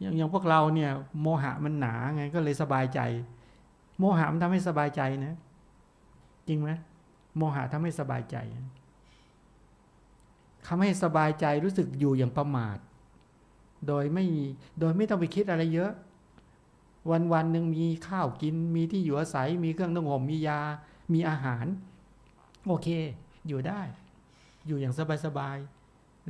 อย่างอย่างพวกเราเนี่ย โมหะมันหนาไงก็เลยสบายใจ โมหะมันทำให้สบายใจนะ จริงไหมโมหะทำให้สบายใจทำให้สบายใจรู้สึกอยู่อย่างประมาท โดยไม่โดยไม่ต้องไปคิดอะไรเยอะ วันวันหนึ่งมีข้าวกิน มีที่อยู่อาศัย มีเครื่องนุ่งห่มมียา มีอาหาร โอเค อยู่ได้ อยู่อย่างสบายๆ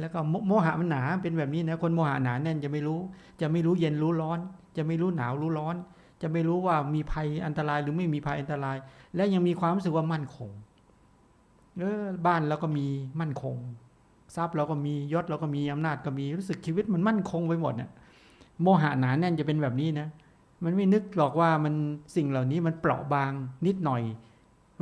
แล้วก็โมหะมันหนาเป็นแบบนี้นะคนโมหะหนาแน่นจะไม่รู้ จะไม่รู้เย็นรู้ร้อน จะไม่รู้หนาวรู้ร้อน จะไม่รู้ว่ามีภัยอันตรายหรือไม่มีภัยอันตราย และยังมีความรู้สึกว่ามั่นคงเออบ้านเราก็มีมั่นคง ทรัพย์เราก็มียศเราก็มีอำนาจก็มีรู้สึกชีวิตมันมั่นคงไปหมดเนี่ยโมหะหนาแน่นจะเป็นแบบนี้นะมันไม่นึกหรอกว่ามันสิ่งเหล่านี้มันเปราะบางนิดหน่อย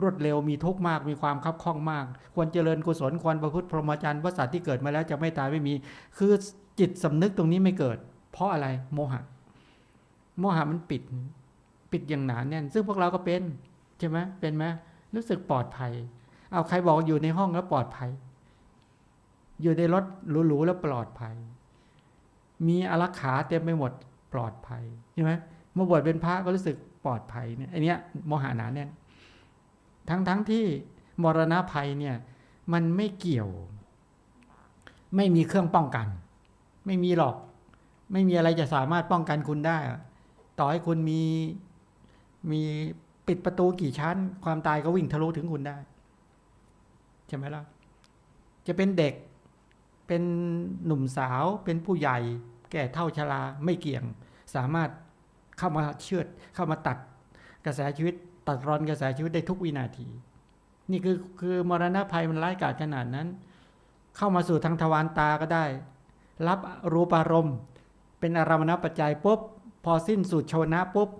รวดเร็วมีทุกข์มากมีความคับข้องมาก ควรเจริญกุศลควรประพฤติพรหมจรรย์ว่าสัตว์ที่เกิดมาแล้วจะไม่ตายไม่มี คือจิตสำนึกตรงนี้ไม่เกิด เพราะอะไรโมหะ โมหะมันปิด ปิดอย่างหนาแน่น ซึ่งพวกเราก็เป็นใช่ไหมเป็นไหมรู้สึกปลอดภัย เอาใครบอกอยู่ในห้องแล้วปลอดภัย อยู่ในรถหรูๆแล้วปลอดภัย มีอารักขาเต็มไปหมดปลอดภัยใช่ไหมเมื่อบวชเป็นพระก็รู้สึกปลอดภัยเนี่ยไอเนี้ยโมหะหนาแน่น ทั้งทั้งที่มรณะภัยเนี่ยมันไม่เกี่ยว ไม่มีเครื่องป้องกัน ไม่มีหรอก ไม่มีอะไรจะสามารถป้องกันคุณได้ ต่อให้คุณมีมีปิดประตูกี่ชั้น ความตายก็วิ่งทะลุถึงคุณได้ใช่ไหมล่ะจะเป็นเด็กเป็นหนุ่มสาวเป็นผู้ใหญ่ แก่เท่าชราไม่เกี่ยง สามารถเข้ามาเชือดเข้ามาตัดกระแสชีวิต ตัดรอนกระแสชีวิตได้ทุกวินาที นี่คือคือมรณะภัยมันร้ายกาจขนาดนั้น เข้ามาสู่ทางทวารตาก็ได้ รับรูปารมณ์ เป็นอารมณปัจจัยปุ๊บพอสิ้นสุดโชนะปุ๊บ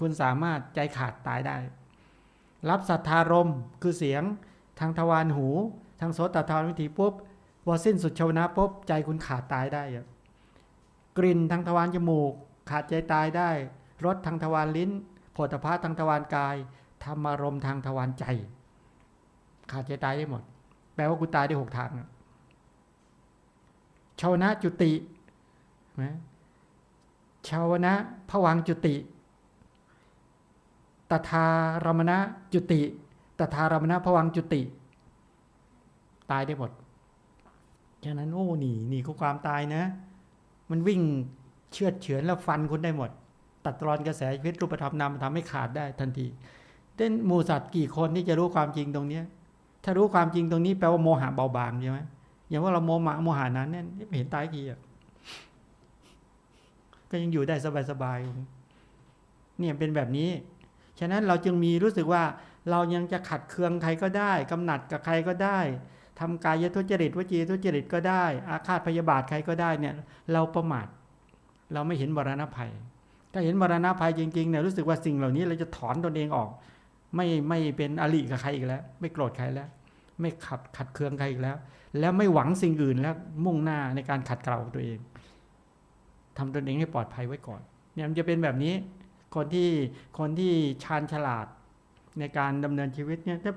คุณสามารถใจขาดตายได้ รับสัทธารมคือเสียงทางทวารหู ทางโสตทวารวิถีปุ๊บพอสิ้นสุดโชนะปุ๊บใจคุณขาดตายได้ กลิ่นทางทวารจมูก ขาดใจตายได้รสทางทวารลิ้น ฏฐัพพะทางทวารกายธรรมารมทางทวารใจ ขาดใจตายได้หมด แปลว่ากูตายได้หกทางชาวนะจุติชาวนะผวังจุติตถารมณะจุติตถารมณะผวังจุติ ตายได้หมดฉะนั้นโอ้หนีหนีก็ความตายนะ มันวิ่งเชือดเฉือนแล้วฟันคุณได้หมด ตัดรอนกระแสชีวิตรูปธรรมนามธรรมให้ขาดได้ทันทีเต้นหมูสัตว์กี่คนที่จะรู้ความจริงตรงเนี้ยถ้ารู้ความจริงตรงนี้แปลว่าโมหะเบาบางใช่ไหมอย่างว่าเราโมหะโมหานั้นเนี่ยไม่เห็นตายกี่อะก็ยังอยู่ได้สบายๆเนี่ยเป็นแบบนี้ ฉะนั้นเราจึงมีรู้สึกว่าเรายังจะขัดเคืองใครก็ได้กำหนัดกับใครก็ได้ทำกายทุจริตวจีทุจริตก็ได้ อาฆาตพยาบาทใครก็ได้เนี่ย เราประมาท เราไม่เห็นมรณภัย ถ้าเห็นมรณะภัยจริงๆเนี่ยรู้สึกว่าสิ่งเหล่านี้เราจะถอนตนเองออก ไม่ไม่เป็นอริกับใครอีกแล้ว ไม่โกรธใครแล้ว ไม่ขัดขัดเคืองใครอีกแล้ว แล้วไม่หวังสิ่งอื่นแล้วมุ่งหน้าในการขัดเกลาตัวเองทำตนเองให้ปลอดภัยไว้ก่อน เนี่ยมันจะเป็นแบบนี้ คนที่คนที่ชาญฉลาดในการดำเนินชีวิตเนี่ยถ้า